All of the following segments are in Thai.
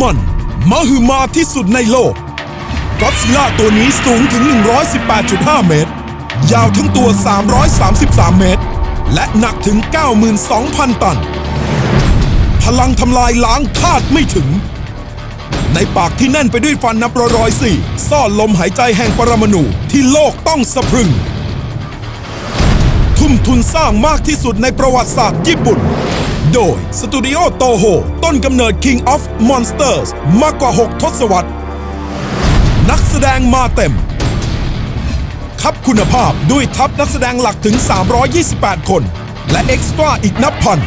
มันมหึมาที่สุดในโลกก็ซิล่าตัวนี้สูงถึง 118.5 เมตร ยาวทั้งตัว 333 เมตร และหนักถึง 92,000 ตัน พลังทำลายล้างคาดไม่ถึง ในปากที่แน่นไปด้วยฟันนับร้อยสี่ซ่อนลมหายใจแห่งปรมาณูที่โลกต้องสะพรึง ทุ่มทุนสร้างมากที่สุดในประวัติศาสตร์ญี่ปุ่น โดยสตูดิโอโตโฮต้นกำเนิด King of Monsters มากกว่า 6 ทศวรรษ นักแสดงมาเต็ม คับคุณภาพด้วยทัพนักแสดงหลักถึง 328 คน และเอ็กซ์ตร้าอีกนับพัน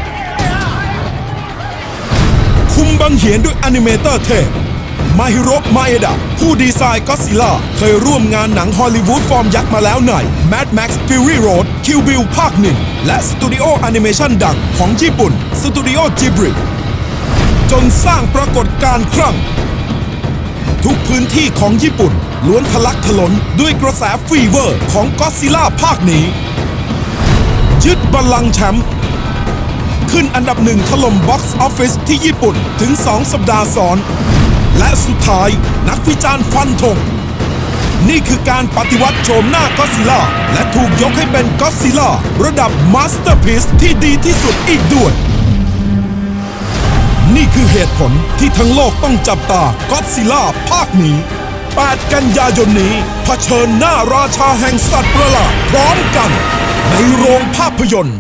คุมบังเหียนด้วยอนิเมเตอร์เทพ มาฮิโรมาเอดะผู้ดีไซน์ก็ซิล่าเคยร่วมงานหนังฮอลลีวูดฟอร์มยักษ์มาแล้วใน Mad Max Fury Road Kill Bill ภาคหนึ่งและสตูดิโอแอนิเมชันดังของญี่ปุ่นสตูดิโอจิบริจนสร้างปรากฏการณ์ครั้งทุกพื้นที่ของญี่ปุ่น ล้วนทะลักทะลนด้วยกระแสฟีเวอร์ของก็ซิล่าภาคนี้ ยึดบัลลังก์แชมป์ขึ้นอันดับหนึ่งถล่มบ็อกซ์ออฟฟิศที่ญี่ปุ่นถึง 2 สัปดาห์ซ้อน และสุดท้ายนักวิจารณ์ฟันธงนี่คือการปฏิวัติโฉมหน้าก็ซิล่าและถูกยกให้เป็นก็ซิล่าระดับมาสเตอร์พีซที่ดีที่สุดอีกด้วย นี่คือเหตุผลที่ทั้งโลกต้องจับตาก็ซิล่าภาคนี้ 8 กันยายนนี้เผชิญหน้าราชาแห่งสัตว์ประหลาดพร้อมกัน ในโรงภาพยนตร์